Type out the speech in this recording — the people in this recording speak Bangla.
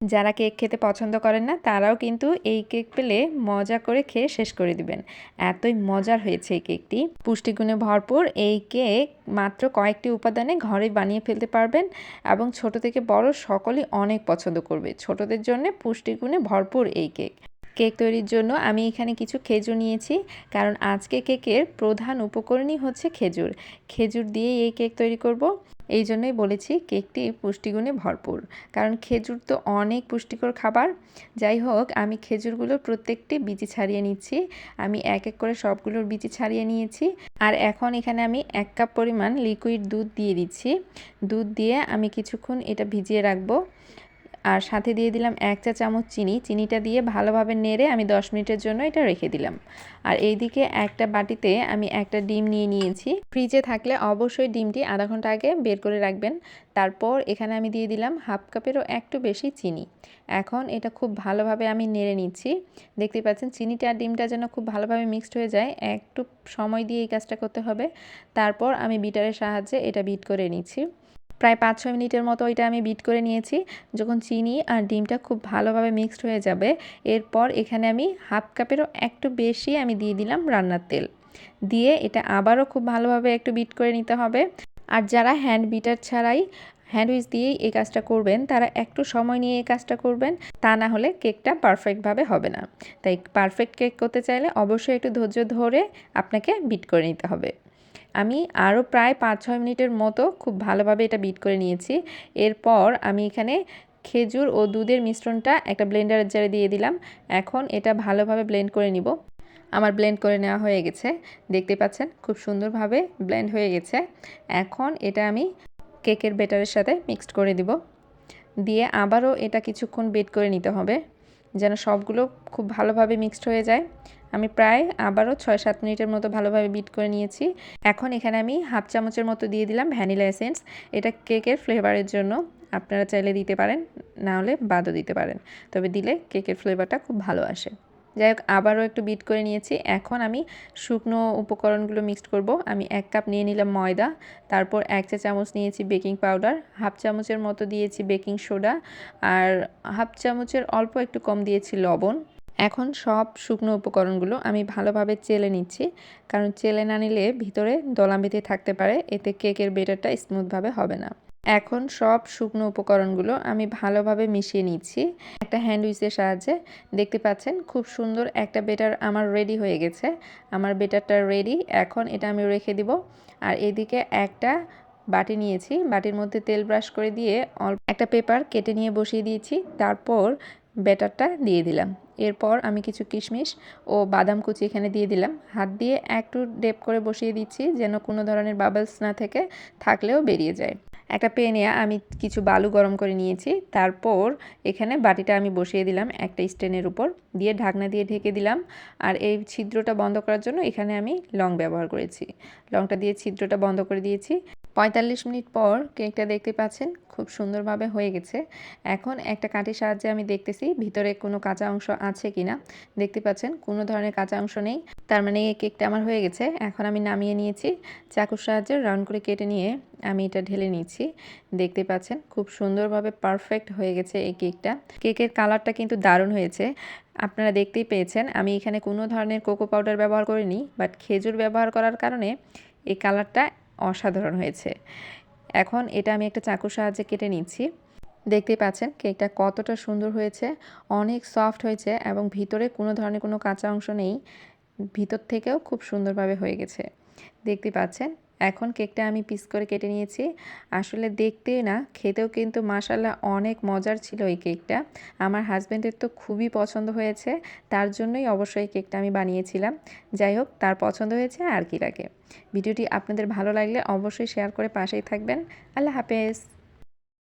যারা কেক খেতে পছন্দ করেন না, তারাও কিন্তু এই কেক পেলে মজা করে খেয়ে শেষ করে দিবেন। এতই মজার হয়েছে এই কেকটি। পুষ্টিগুণে ভরপুর এই কেক মাত্র কয়েকটি উপাদানে ঘরে বানিয়ে ফেলতে পারবেন এবং ছোট থেকে বড় সকলেই অনেক পছন্দ করবে। ছোটদের জন্য পুষ্টিগুণে ভরপুর এই কেক। কেক তৈরির জন্য আমি এখানে কিছু খেজুর নিয়েছি, কারণ আজকে কেকের প্রধান উপকরণই হচ্ছে খেজুর। খেজুর দিয়ে এই কেক তৈরি করব। এই জন্যই বলেছি কেকটি পুষ্টিগুণে ভরপুর, কারণ খেজুর তো অনেক পুষ্টিকর খাবার। যাই হোক, আমি খেজুরগুলোর প্রত্যেকটি বিচি ছাড়িয়ে নিচ্ছি। আমি এক এক করে সবগুলোর বিচি ছাড়িয়ে নিয়েছি। আর এখন এখানে আমি এক কাপ পরিমাণ লিকুইড দুধ দিয়ে দিচ্ছি। দুধ দিয়ে আমি কিছুক্ষণ এটা ভিজিয়ে রাখব। আর সাথে দিয়ে দিলাম এক চা চামচ চিনি। চিনিটা দিয়ে ভালোভাবে নেড়ে আমি দশ মিনিটের জন্য এটা রেখে দিলাম। আর এইদিকে একটা বাটিতে আমি একটা ডিম নিয়ে নিয়েছি। ফ্রিজে থাকলে অবশ্যই ডিমটি আধা ঘণ্টা আগে বের করে রাখবেন। তারপর এখানে আমি দিয়ে দিলাম হাফ কাপেরও একটু বেশি চিনি। এখন এটা খুব ভালোভাবে আমি নেড়ে নিচ্ছি। দেখতে পাচ্ছেন চিনিটা আর ডিমটা যেন খুব ভালোভাবে মিক্সড হয়ে যায়। একটু সময় দিয়ে এই কাজটা করতে হবে। তারপর আমি বিটারের সাহায্যে এটা বিট করে নিচ্ছি। প্রায় পাঁচ ছয় মিনিটের মতো এটা আমি বিট করে নিয়েছি। যখন চিনি আর ডিমটা খুব ভালোভাবে মিক্সড হয়ে যাবে, এরপর এখানে আমি হাফ কাপেরও একটু বেশি আমি দিয়ে দিলাম রান্নার তেল। দিয়ে এটা আবারও খুব ভালোভাবে একটু বিট করে নিতে হবে। আর যারা হ্যান্ড বিটার ছাড়াই হ্যান্ড উইচ দিয়েই এই কাজটা করবেন, তারা একটু সময় নিয়ে এই কাজটা করবেন, তা না হলে কেকটা পারফেক্টভাবে হবে না। তাই পারফেক্ট কেক করতে চাইলে অবশ্যই একটু ধৈর্য ধরে আপনাকে বিট করে নিতে হবে। আমি আরও প্রায় পাঁচ ছয় মিনিটের মতো খুব ভালোভাবে এটা বিট করে নিয়েছি। এরপর আমি এখানে খেজুর ও দুধের মিশ্রণটা একটা ব্লেন্ডারের জারে দিয়ে দিলাম। এখন এটা ভালোভাবে ব্লেন্ড করে নিব। আমার ব্লেন্ড করে নেওয়া হয়ে গেছে। দেখতে পাচ্ছেন, খুব সুন্দরভাবে ব্লেন্ড হয়ে গেছে। এখন এটা আমি কেকের বেটারের সাথে মিক্সড করে দিব। দিয়ে আবারও এটা কিছুক্ষণ বেট করে নিতে হবে, যেন সবগুলো খুব ভালোভাবে মিক্সড হয়ে যায়। আমি প্রায় আবারও ছয় সাত মিনিটের মতো ভালোভাবে বিট করে নিয়েছি। এখন এখানে আমি হাফ চামচের মতো দিয়ে দিলাম ভ্যানিলা এসেন্স। এটা কেকের ফ্লেভারের জন্য আপনারা চাইলে দিতে পারেন, না হলে বাদও দিতে পারেন। তবে দিলে কেকের ফ্লেভারটা খুব ভালো আসে। যাই হোক, আবারও একটু বিট করে নিয়েছি। এখন আমি শুকনো উপকরণগুলো মিক্সড করব। আমি এক কাপ নিয়ে নিলাম ময়দা, তারপর এক চা চামচ নিয়েছি বেকিং পাউডার হাফ চামচের মতো দিয়েছি বেকিং সোডা আর হাফ চামচের অল্প একটু কম দিয়েছি লবণ। এখন সব শুকনো উপকরণগুলো আমি ভালোভাবে চেলে নিচ্ছি। কারণ চেলে না নিলে ভিতরে দলা বেঁধে থাকতে পারে, এতে কেকের বেটারটা স্মুথভাবে হবে না। এখন সব শুকনো উপকরণগুলো আমি ভালোভাবে মিশিয়ে নিচ্ছি। একটা হ্যান্ড উইচের সাহায্যে দেখতে পাচ্ছেন খুব সুন্দর একটা বেটার আমার রেডি হয়ে গেছে। আমার বেটারটা রেডি, এখন এটা আমি রেখে দিব। আর এদিকে একটা বাটি নিয়েছি, বাটির মধ্যে তেল ব্রাশ করে দিয়ে অল্প একটা পেপার কেটে নিয়ে বসিয়ে দিয়েছি। তারপর ব্যাটারটা দিয়ে দিলাম। এরপর আমি কিছু কিশমিশ ও বাদাম কুচি এখানে দিয়ে দিলাম। হাত দিয়ে একটু ডেপ করে বসিয়ে দিচ্ছি যেন কোনো ধরনের বাবলস না থেকে থাকলেও বেরিয়ে যায়। একটা পেনে আমি কিছু বালু গরম করে নিয়েছি। তারপর এখানে বাটিটা আমি বসিয়ে দিলাম একটা স্ট্যান্ডের উপর। দিয়ে ঢাকনা দিয়ে ঢেকে দিলাম। আর এই ছিদ্রটা বন্ধ করার জন্য এখানে আমি লং ব্যবহার করেছি। লংটা দিয়ে ছিদ্রটা বন্ধ করে দিয়েছি। পঁয়তাল্লিশ মিনিট পর কেকটা দেখতে পাচ্ছেন, খুব সুন্দরভাবে হয়ে গেছে। এখন একটা কাঠির সাহায্যে আমি দেখতেছি, ভিতরে কোনো কাঁচা অংশ আছে কি না দেখতে পাচ্ছেন, কোনো ধরনের কাঁচা অংশ নেই। তার মানে এই কেকটা আমার হয়ে গেছে। এখন আমি নামিয়ে নিয়েছি। চাকুর সাহায্যে রাউন্ড করে কেটে নিয়ে আমি এটা ঢেলে নিচ্ছি। দেখতে পাচ্ছেন, খুব সুন্দরভাবে পারফেক্ট হয়ে গেছে এই কেকটা। কেকের কালারটা কিন্তু দারুণ হয়েছে। আপনারা দেখতেই পেয়েছেন, আমি এখানে কোনো ধরনের কোকো পাউডার ব্যবহার করিনি, বাট খেজুর ব্যবহার করার কারণে এই কালারটা অসাধারণ হয়েছে। এখন এটা আমি একটা চাকুর সাহায্যে কেটে নিচ্ছি। দেখতে পাচ্ছেন, কেকটা কতটা সুন্দর হয়েছে, অনেক সফট হয়েছে এবং ভিতরে কোনো ধরনের কোনো কাঁচা অংশ নেই। ভিতর থেকেও খুব সুন্দরভাবে হয়ে গেছে। দেখতে পাচ্ছেন এখন কেকটা আমি পিস করে কেটে নিয়েছি। আসলে দেখতে না, খেতেও কিন্তু মাসাল্লাহ অনেক মজার ছিল এই কেকটা। আমার হাজব্যান্ডের তো খুবই পছন্দ হয়েছে, তার জন্যই অবশ্যই কেকটা আমি বানিয়েছিলাম। যাই হোক, তার পছন্দ হয়েছে আর কি লাগে। ভিডিওটি আপনাদের ভালো লাগলে অবশ্যই শেয়ার করে পাশেই থাকবেন। আল্লাহ হাফেজ।